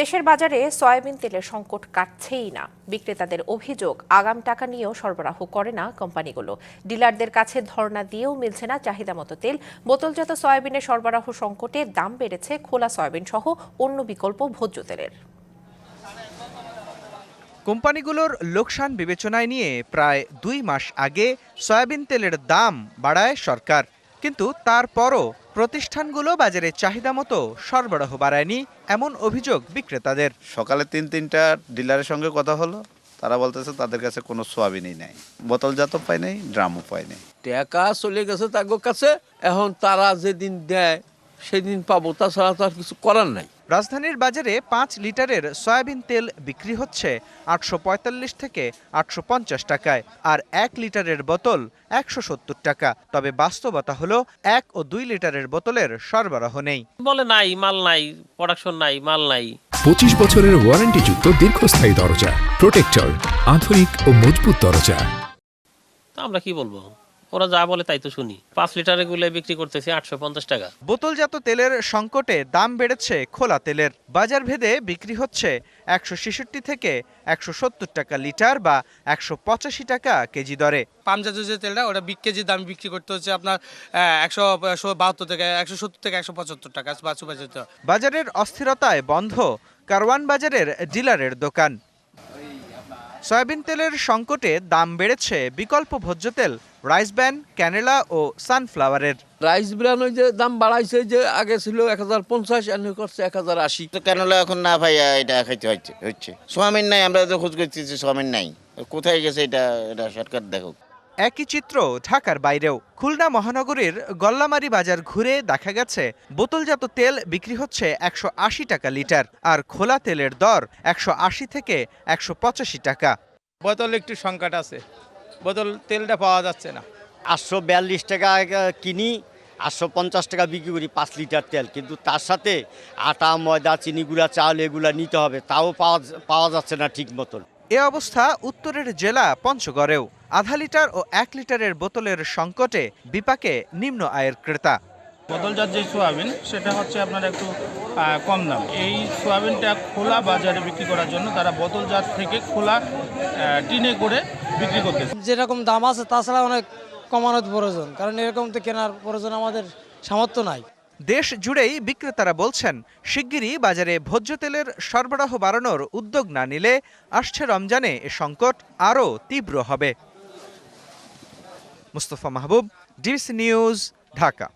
দেশের বাজারে সয়াবিন তেলের সংকট কাটছেই না। বিক্রেতাদের অভিযোগ, আগাম টাকা নিয়েও সরবরাহ করে না কোম্পানিগুলো। ডিলারদের কাছে ধর্ণা দিয়েও মিলছে না চাহিদা মতো তেল। বোতলজাত সয়াবিনের সরবরাহ সংকটে দাম বেড়েছে খোলা সয়াবিন সহ অন্য বিকল্প ভোজ্য তেলের। কোম্পানিগুলোর লোকসান বিবেচনায় নিয়ে প্রায় দুই মাস আগে সয়াবিন তেলের দাম বাড়ায় সরকার। কিন্তু তারপরও প্রতিষ্ঠানগুলো বাজারে চাহিদা মতো সরবরাহ বাড়ায়নি এমন অভিযোগ বিক্রেতাদের। সকালে তিন তিনটা ডিলারের সঙ্গে কথা হলো। তারা বলতেছে তাদের কাছে কোনো সোয়াবিনই নাই। বোতলজাত পাই নাই ড্রামও পাই নাই। টাকা চলে গেছে তাদের কাছে। এখন তারা যেদিন দেয় সেদিন পাবো তাছাড়া তো আর কিছু করার নাই। রাজধানীর বাজারে পাঁচ লিটারের সয়াবিন তেল বিক্রি হচ্ছে আটশো পঁয়তাল্লিশ থেকে আটশো পঞ্চাশ টাকায় আর এক লিটারের বোতল একশো সত্তর টাকা। তবে বাস্তবতা হলো এক ও দুই লিটারের বোতলের সরবরাহ নেই। বলে নাই মাল নাই প্রোডাকশন নাই মাল নাই। পঁচিশ বছরের ওয়ারেন্টিযুক্ত দীর্ঘস্থায়ী দরজা প্রোটেক্টর আধুনিক ও মজবুত দরজা। তো আমরা কি বলব? ওরা যা বলে তাই তো শুনি। পাঁচ লিটারে গুলে বিক্রি করতেছি আটশো পঞ্চাশ টাকা। বোতলজাত তেলের সংকটে দাম বেড়েছে খোলা তেলের। বাজার ভেদে বিক্রি হচ্ছে একশো ছেষট্টি থেকে একশো সত্তর টাকা লিটার বা একশো পঁচাশি টাকা কেজি দরে। পামজাত যে তেলটা ওটা বিশ কেজি দাম বিক্রি করতে হচ্ছে আপনার একশো বাহাত্তর থেকে একশো সত্তর থেকে একশো পঁচাত্তর টাকা বাজারের অস্থিরতায় বন্ধ কারওয়ান বাজারের ডিলারের দোকান। সয়াবিন তেলের সংকটে দাম বেড়েছে বিকল্প ভোজ্য তেল রাইস ব্যান ক্যানেলা ও সানফ্লাওয়ারের। রাইস ব্রান ওই যে দাম বাড়াইছে যে আগে ছিল এক হাজার পঞ্চাশ এখন করছে এক হাজার আশি। তো কেন এখন না ভাই এটা খাইতে হচ্ছে হচ্ছে। সোয়াবিন নাই আমরা তো খোঁজ করতেছি সোয়াবিন নাই। কোথায় গেছে এটা এটা সরকার দেখো একই চিত্র ঢাকার বাইরেও। খুলনা মহানগরীর গল্লামারি বাজার ঘুরে দেখা গেছে বোতলজাত তেল বিক্রি হচ্ছে একশো আশি টাকা লিটার আর খোলা তেলের দর একশো আশি থেকে একশো পঁচাশি টাকা। বোতল একটু সংকট আছে। বোতল তেলটা পাওয়া যাচ্ছে না। আটশো বিয়াল্লিশ টাকা কিনি আটশো পঞ্চাশ টাকা বিক্রি করি পাঁচ লিটার তেল। কিন্তু তার সাথে আটা ময়দা চিনি গুঁড়া চাল এগুলো নিতে হবে তাও পাওয়া পাওয়া যাচ্ছে না ঠিক মতন। এ অবস্থা উত্তরের জেলা পঞ্চগড়েও। আধা লিটার ও এক লিটারের বোতলের সংকটে বিপাকে নিম্ন আয়ের ক্রেতা। বোতলজাত যে সোয়াবিন সেটা হচ্ছে আপনার একটু কম দাম। এই সোয়াবিনটা খোলা বাজারে বিক্রি করার জন্য তারা বদলজাত থেকে খোলা টিনে করে বিক্রি করতেছে। যেরকম দাম আছে তাছাড়া অনেক কমানোর প্রয়োজন কারণ এরকম তো কেনার প্রয়োজন আমাদের সামর্থ্য নাই। দেশ জুড়েই বিক্রেতারা বলছেন শিগগিরই বাজারে ভোজ্য তেলের সরবরাহ বাড়ানোর উদ্যোগ না নিলে আসছে রমজানে এ সংকট আরও তীব্র হবে। Mustafa Mahbub DBC news Dhaka.